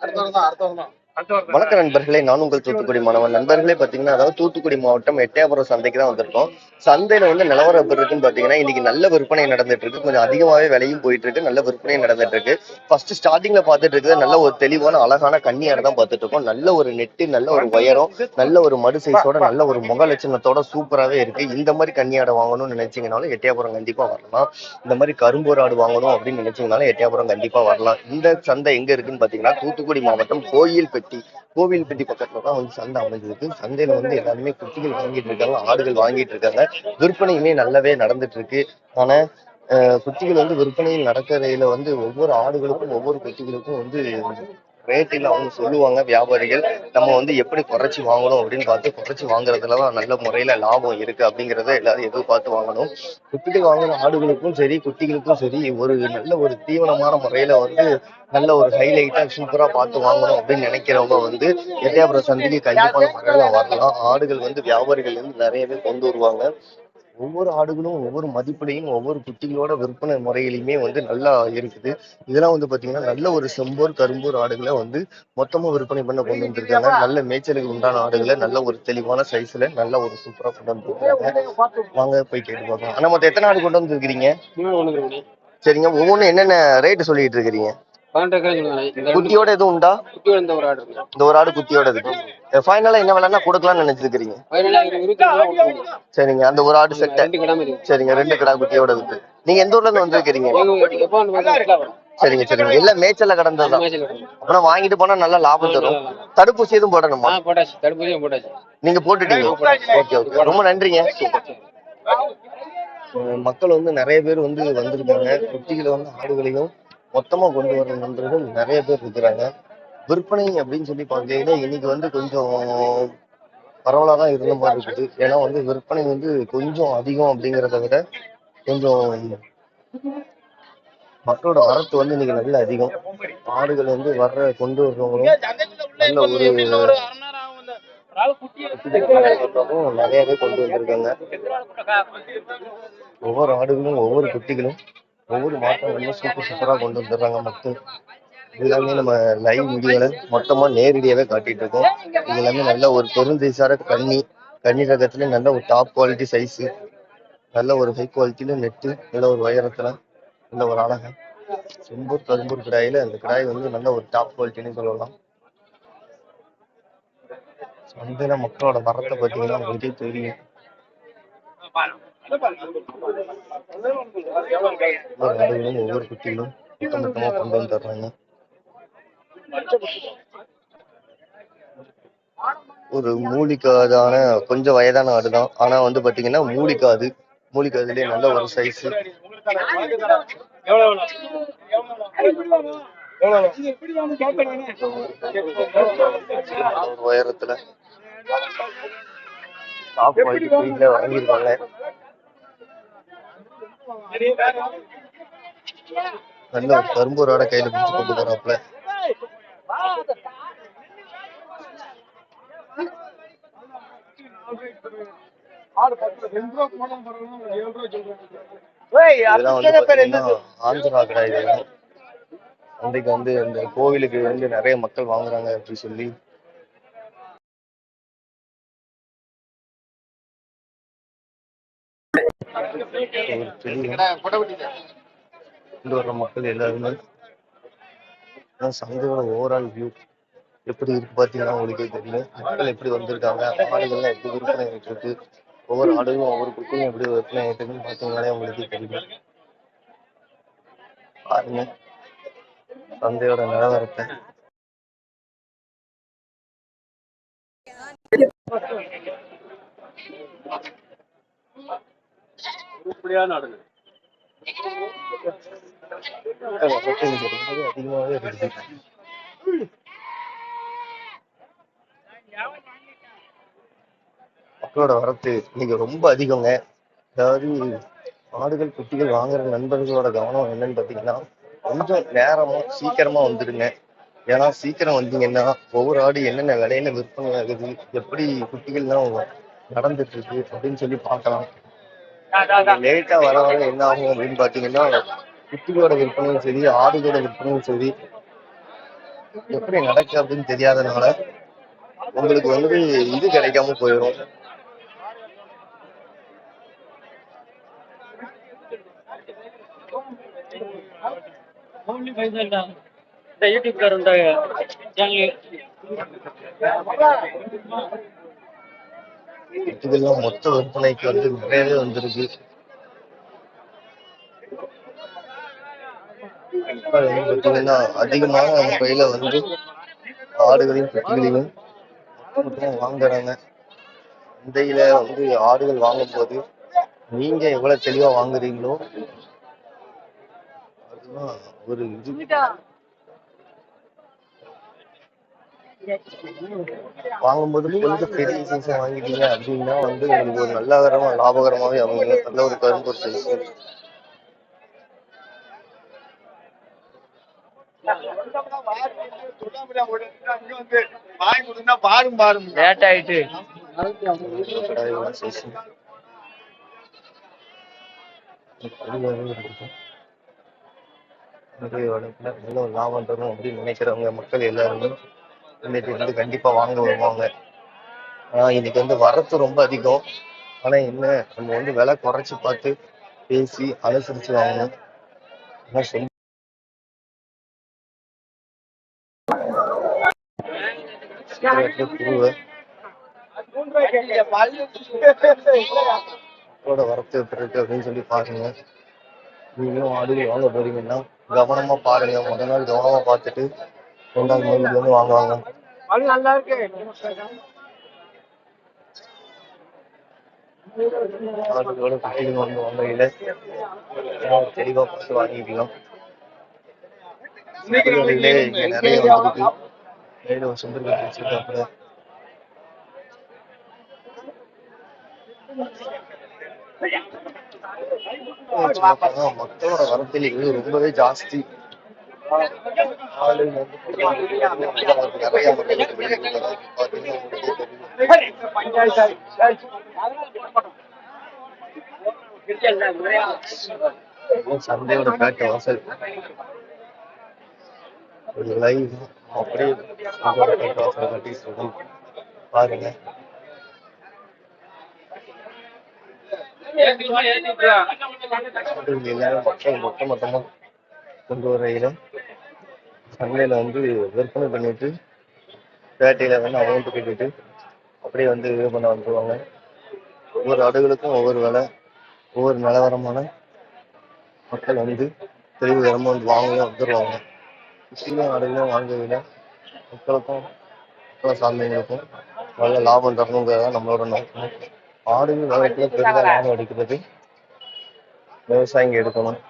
அடுத்த வருடம் அடுத்த வருடம் வணக்க நண்பர்களே நான் உங்கள் தூத்துக்குடி மாணவன். நண்பர்களே பாத்தீங்கன்னா அதாவது தூத்துக்குடி மாவட்டம் எட்டயபுரம் சந்தைக்கு தான் வந்திருக்கோம். சந்தையில வந்து நிலவரம் எப்படி இருக்குன்னு பாத்தீங்கன்னா இன்னைக்கு நல்ல விற்பனை நடந்துட்டு இருக்கு. கொஞ்சம் அதிகமாவே விலையும் போயிட்டு இருக்கு. நல்ல விற்பனை நடந்துட்டு இருக்கு. ஃபர்ஸ்ட் ஸ்டார்டிங்ல பாத்துட்டு இருக்குது. நல்ல ஒரு தெளிவான அழகான கன்னியாடு தான் பார்த்துட்டு இருக்கோம். நல்ல ஒரு நெட்டு நல்ல ஒரு உயரம் நல்ல ஒரு மறு சைஸோட நல்ல ஒரு முக லட்சணத்தோட சூப்பராகவே இருக்கு. இந்த மாதிரி கன்னியாடை வாங்கணும்னு நினைச்சீங்கனாலும் எட்டயபுரம் கண்டிப்பா வரலாம். இந்த மாதிரி கரும்பூர் ஆடு வாங்கணும் அப்படின்னு நினைச்சீங்கனாலும் எட்டயபுரம் கண்டிப்பா வரலாம். இந்த சந்தை எங்க இருக்குன்னு பாத்தீங்கன்னா தூத்துக்குடி மாவட்டம் கோயில் கோயில்பட்டி கோவில்பட்டி பக்கத்துல தான் வந்து சந்தை அமைஞ்சிருக்கு. சந்தையில வந்து எல்லாருமே குட்டிகள் வாங்கிட்டு இருக்காங்க ஆடுகள் வாங்கிட்டு இருக்காங்க. விற்பனையுமே நல்லாவே நடந்துட்டு இருக்கு ஆனா அஹ், குட்டிகள் வந்து விற்பனையில் நடக்கிறதுல வந்து ஒவ்வொரு ஆடுகளுக்கும் ஒவ்வொரு குட்டிகளுக்கும் வந்து ரேட்டில் அவங்க சொல்லுவாங்க வியாபாரிகள் நம்ம வந்து எப்படி குறைச்சி வாங்கணும் அப்படின்னு பார்த்து குறைச்சி வாங்குறதுல தான் நல்ல முறையில லாபம் இருக்கு அப்படிங்கறத எல்லாரும் எதிர்பார்த்து வாங்கணும். குட்டிகள் வாங்கின ஆடுகளுக்கும் சரி குட்டிகளுக்கும் சரி ஒரு நல்ல ஒரு தீவனமான முறையில வந்து நல்ல ஒரு ஹைலைட்டா சூப்பராக பார்த்து வாங்கணும் அப்படின்னு நினைக்கிறவங்க வந்து எட்டயபுரம் சந்தைக்கு கண்டிப்பான முறையில வரலாம். ஆடுகள் வந்து வியாபாரிகள் வந்து நிறையவே கொண்டு வருவாங்க. ஒவ்வொரு ஆடுகளும் ஒவ்வொரு மதிப்புலையும் ஒவ்வொரு குட்டிகளோட விற்பனை முறையிலுமே வந்து நல்லா இருக்குது. இதெல்லாம் வந்து பாத்தீங்கன்னா நல்ல ஒரு செம்போர் கரும்பூர் ஆடுகளை வந்து மொத்தமா விற்பனை பண்ண கொண்டு வந்திருக்காங்க. நல்ல மேய்ச்சலுக்கு உண்டான ஆடுகளை நல்ல ஒரு தெளிவான சைஸ்ல நல்ல ஒரு சூப்பரா கொண்டு வந்திருக்காங்க. வாங்க போய் கேட்டு பார்க்கலாம் ஆனா மொத்தம் எத்தனை ஆடு கொண்டு வந்திருக்கிறீங்க சரிங்க. ஒவ்வொன்றும் என்னென்ன ரேட்டு சொல்லிட்டு இருக்கிறீங்க? குட்டியோட எதுவும் உண்டா? குட்டியோட இந்த ஒரு ஆடு இருக்கு. இந்த ஒரு ஆடு குட்டியோட இருக்கு. ஃபைனலா என்ன வேலைன்னா கொடுக்கலாம்னு கொடுத்துருங்க. சரிங்க அந்த ஒரு ஆடு செட்டை. சரிங்க ரெண்டு கிடா குட்டியோட இருக்கு. நீங்க எந்த ஊர்ல இருந்து வந்திருக்கிறீங்க? எங்க எப்போ வந்து பார்த்தா எல்லாம் வரும். சரிங்க சரிங்க. எல்லாம் மேய்ச்சல்ல மேய்ச்சல் வரும். அப்புறம் வாங்கிட்டு போனா நல்லா லாபம் தரும். தடுப்பூசி எதுவும் போடணுமா? ஆ போட்டாச்சு. தடுப்பூசியும் போட்டாச்சு. நீங்க போட்டுட்டீங்க? Okay okay. ரொம்ப நன்றிங்க. மக்கள் வந்து நிறைய பேர் வந்து வந்திருக்காங்க. குட்டிகளை வந்து ஆடுகளையும் மொத்தமா கொண்டு வர நண்பர்கள் நிறைய பேர் இருக்கிறாங்க. விற்பனை அப்படின்னு சொல்லி பார்த்தீங்கன்னா இன்னைக்கு வந்து கொஞ்சம் பரவலாதான் இருந்த மாதிரி இருக்குது. ஏன்னா வந்து விற்பனை வந்து கொஞ்சம் அதிகம் அப்படிங்கிறத விட கொஞ்சம் மக்களோட வரத்து வந்து இன்னைக்கு நல்ல அதிகம். ஆடுகள் வந்து வர்ற கொண்டு வர்றவங்களும் நல்ல ஒரு நிறையவே கொண்டு வந்திருக்காங்க. ஒவ்வொரு ஆடுகளும் ஒவ்வொரு குட்டிகளும் ஒவ்வொரு மாற்றங்களும் சூப்பர் சூப்பரா கொண்டு வந்துடுறாங்க மக்கள். இது எல்லாமே நம்ம லைவ் வீடியோல மொத்தமா நேரடியாவே காட்டிட்டு இருக்கோம். இது எல்லாமே நல்ல ஒரு பெருந்தேசார கன்னி கன்னி ரகத்துல நல்ல ஒரு டாப் குவாலிட்டி சைஸ் நல்ல ஒரு ஹை குவாலிட்டியில நெட்டு நல்ல ஒரு உயரத்துல நல்ல ஒரு அழகா செம்பூர் கரும்பூர் கிடாயில அந்த கிடாய் வந்து நல்ல ஒரு டாப் குவாலிட்டின்னு சொல்லலாம். சந்தையில மக்களோட வரத்தை பார்த்தீங்கன்னா உங்களுக்கே தெரியும். ஒவ்வொரு ஒவ்வொரு குட்டிகளும் மொத்த மொத்தமா கொண்டு வந்துடுறாங்க ஒரு மூலிக்காதான கொஞ்சம் வயதான ஆடு தான் ஆனா வந்து பாத்தீங்கன்னா மூலிக்காது. மூலிக்காதுலயே நல்ல ஒரு சைஸ் உயரத்துல. டாப் நல்ல ஒரு கரும்பூரோட கையில பிடிச்சு கொண்டு ஆந்திரா இதெல்லாம் அன்றைக்கு வந்து இந்த கோவிலுக்கு வந்து நிறைய மக்கள் வாங்குறாங்க அப்படின்னு சொல்லி. ஒரு கொண்டு வர்ற மக்கள் எல்லாருமே. சந்தையோட ஓவரால் வியூ எப்படி இருக்கு பாத்தீங்கன்னா உங்களுக்கே தெரியும். மக்கள் எப்படி வந்திருக்காங்க ஆடுகள்லாம் எப்படி விற்பனை ஆகிட்டு இருக்கு ஒவ்வொரு ஆடுகளும் ஒவ்வொரு குட்டியும் எப்படி விற்பனை ஆகிட்டு இருக்குன்னு பாத்தீங்கன்னாலே உங்களுக்கே தெரியும். பாருங்க. சந்தையோட நிலவரத்தை. வரத்து கூப்பிடியா நாடுங்க. அதிகமாவே இருக்குது மக்களோட வரத்து இன்னைக்கு ரொம்ப அதிகங்க. அதாவது ஆடுகள் குட்டிகள் வாங்குற நண்பர்களோட கவனம் என்னன்னு பாத்தீங்கன்னா கொஞ்சம் நேரமும் சீக்கிரமா வந்துடுங்க. ஏன்னா சீக்கிரம் வந்தீங்கன்னா ஒவ்வொரு ஆடு என்னென்ன விலையில விற்பனை ஆகுது எப்படி குட்டிகள்லாம் நடந்துட்டு இருக்கு அப்படின்னு சொல்லி பார்க்கலாம். லேட்டா வர வர என்ன ஆகும் அப்படின்னு பாத்தீங்கன்னா குட்டிகளோட விற்பனையும் சரி ஆடுகளோட விற்பனையும் சரி. எப்படி நடக்கு அப்படின்னு தெரியாதனால உங்களுக்கு வந்து இது கிடைக்காம போயிடும். சேனல் இதெல்லாம் மொத்த விற்பனைக்கு வந்து நிறையவே வந்திருக்கு. இப்ப வந்து பாத்தீங்கன்னா அதிகமான வந்து ஆடுகளையும் பெட்டிகளையும் மொத்தமா வாங்குறாங்க. சந்தையில வந்து ஆடுகள் வாங்கும்போது நீங்க எவ்வளவு தெளிவா வாங்குறீங்களோ அதுதான் ஒரு இது. வாங்கும்போது கொஞ்சம் பெரிய சைஸா வாங்கிட்டீங்க அப்படின்னா வந்து உங்களுக்கு ஒரு நல்லகரமா லாபகரமாவே அமையும். நல்ல ஒரு கரும்பு சைஸ் லேட் ஆயிட்டு லாபம் தரும் அப்படின்னு நினைக்கிறவங்க மக்கள் எல்லாருமே. இன்னைக்கு வந்து கண்டிப்பா வாங்க வருவாங்க. ஆனா இன்னைக்கு வந்து வரத்து ரொம்ப அதிகம். ஆனா என்ன நம்ம வந்து விலை குறைச்சு பார்த்து பேசி அனுசரிச்சு வாங்கணும். ஆனா வரத்து எப்படி இருக்கு அப்படின்னு சொல்லி பாருங்க. நீங்களும் ஆடுகள் வாங்க போறீங்கன்னா கவனமா பாருங்க. முத நாள் கவனமா பார்த்துட்டு ரெண்டாவது நாள் வந்து வாங்குவாங்க. நல்லா இருக்கு. ஆடுகளோட குட்டிகள் வந்து தெளிவா பார்த்து வாங்கிக்கலாம் இங்க நிறைய வந்திருக்கு. வச்சிருக்காப்புல. வச்சு பார்த்தா மக்களோட வரத்தில் இது ரொம்பவே ஜாஸ்தி. சந்தையோட பேட்டை வாசல் ஒரு லைவ் அப்படியே சந்தையோட பேட்டை வாசல் கட்டி சொல்லி பாருங்க மொத்த மொத்தமா கொண்டு வரையிலும் சந்தையில் வந்து விற்பனை பண்ணிட்டு பேட்டையில் வந்து அமௌண்ட் கட்டிட்டு அப்படியே வந்து இது பண்ண வந்துருவாங்க ஒவ்வொரு ஆடுகளுக்கும் ஒவ்வொரு விலை ஒவ்வொரு நிலவரமான மக்கள் வந்து தெளிவுகரமா வந்து வாங்க வந்துருவாங்க. குட்டியும் ஆடுகளும் வாங்குவதில் மக்களுக்கும் மக்களை சார்ந்தவங்களுக்கும் நல்ல லாபம் தரணுங்கிறது தான் நம்மளோட நோக்கம். ஆடுகள் வளர்க்கல பெரிதாக லாபம் அடிக்கிறது விவசாயிங்க எடுக்கணும்.